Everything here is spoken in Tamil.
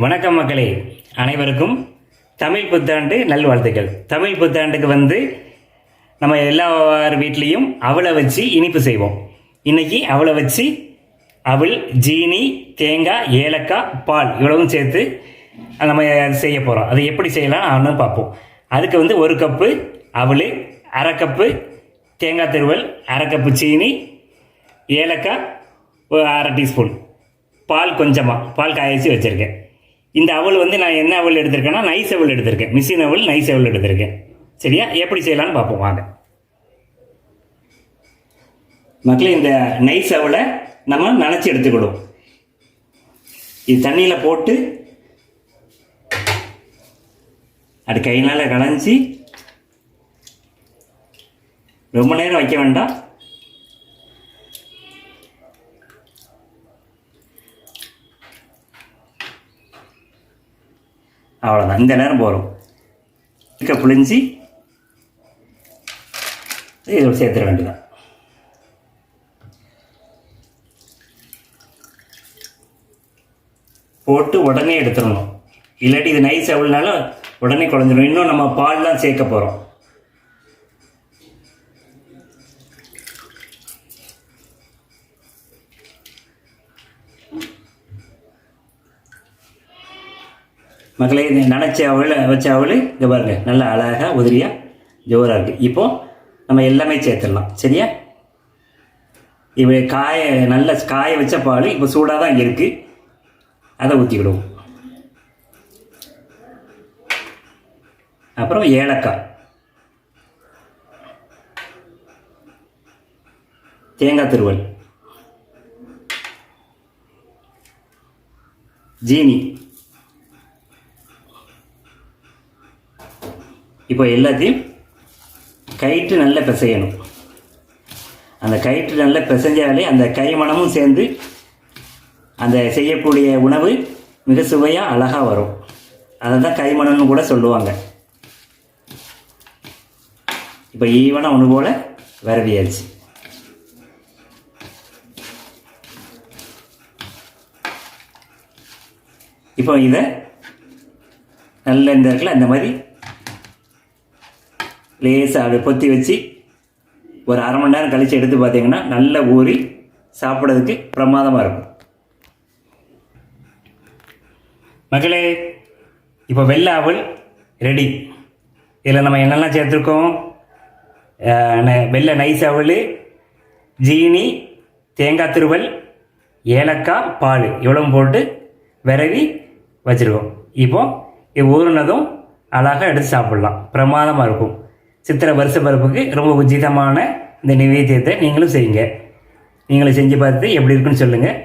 வணக்கம் மக்களே. அனைவருக்கும் தமிழ் புத்தாண்டு நல்வாழ்த்துக்கள். தமிழ் புத்தாண்டுக்கு வந்து நம்ம எல்லார் வீட்லேயும் அவளை வச்சு இனிப்பு செய்வோம். இன்னைக்கு அவளை வச்சு அவள் ஜீனி தேங்காய் ஏலக்காய் பால் இவ்வளவும் சேர்த்து நம்ம செய்ய போகிறோம் அதை எப்படி செய்யலாம் அவனு பார்ப்போம். அதுக்கு வந்து ஒரு கப்பு அவள் அரை கப்பு தேங்காய் திருவல் அரை கப்பு சீனி ஏலக்காய் ஒரு அரை டீஸ்பூன். பால் கொஞ்சமாக பால் காய வச்சு வச்சுருக்கேன். இந்த அவள் வந்து நான் என்ன அவள் எடுத்திருக்கேன்னா நைஸ் அவள் எடுத்திருக்கேன். மிஷின் அவல் நைஸ் அவள் எடுத்திருக்கேன். சரியா? எப்படி செய்யலாம்னு பார்ப்போம். வாங்க. மக்களே இந்த நைஸ் அவளை நம்ம நினச்சி எடுத்துக்கிடுவோம். இது தண்ணியில் போட்டு அது கையினால் களைஞ்சி ரொம்ப நேரம் வைக்க வேண்டாம். அவ்வளோதான் இந்த நேரம் போகிறோம் இருக்க புளிஞ்சி இதோட சேர்த்துட வேண்டியதான் போட்டு உடனே எடுத்துடணும். இல்லாட்டி இது நைஸ் எவ்வளோனாலும் உடனே குழஞ்சிடும் இன்னும் நம்ம பால்லாம் சேர்க்க போகிறோம் மகளே இந்த நனைச்ச அவள் வச்ச அவள் இங்கே பாருங்க நல்லா அழகாக உதிரியாக ஜோராக இருக்குது இப்போது நம்ம எல்லாமே சேர்த்துடலாம். சரியா? இவ காய நல்ல காய வச்ச பால் இப்போ சூடாக தான் இருக்குது அதை ஊற்றிக்கிடுவோம் அப்புறம் ஏலக்காய். தேங்காய் திருவல். ஜீனி. இப்போ எல்லாத்தையும் கயிற்று நல்லா பிசையணும். அந்த கயிற்று நல்லா பிசைஞ்சாலே அந்த கைமணமும் சேர்ந்து அந்த செய்யக்கூடிய உணவு மிக சுவையாக அழகாக வரும். அதை தான் கைமணம்னு கூட சொல்லுவாங்க. இப்போ ஈவனாக ஒன்று போல் விரவியாச்சு. இப்போ இதை நல்ல இந்த இருக்கல இந்த மாதிரி லேசாக அப்படி பொத்தி வச்சு ஒரு அரை மணி நேரம் கழித்து எடுத்து பார்த்தீங்கன்னா நல்ல ஊறி சாப்பிட்றதுக்கு பிரமாதமாக இருக்கும். மகளே இப்போ வெள்ளை அவல் ரெடி இதில் நம்ம என்னெல்லாம் சேர்த்துருக்கோம்? வெள்ளை நைஸ் அவல் ஜீனி தேங்காய் திருவல் ஏலக்காய் பால் இவ்வளவும் போட்டு விரவி வச்சுருக்கோம். இப்போ இது ஊறினதும் அழகாக எடுத்து சாப்பிட்லாம். பிரமாதமாக இருக்கும். சித்திரை வருஷ பிறப்புக்கு ரொம்ப உச்சிதமான இந்த நிவேத்தியத்தை நீங்களும் செய்யுங்க. நீங்களும் செஞ்சு பார்த்து எப்படி இருக்குன்னு சொல்லுங்கள்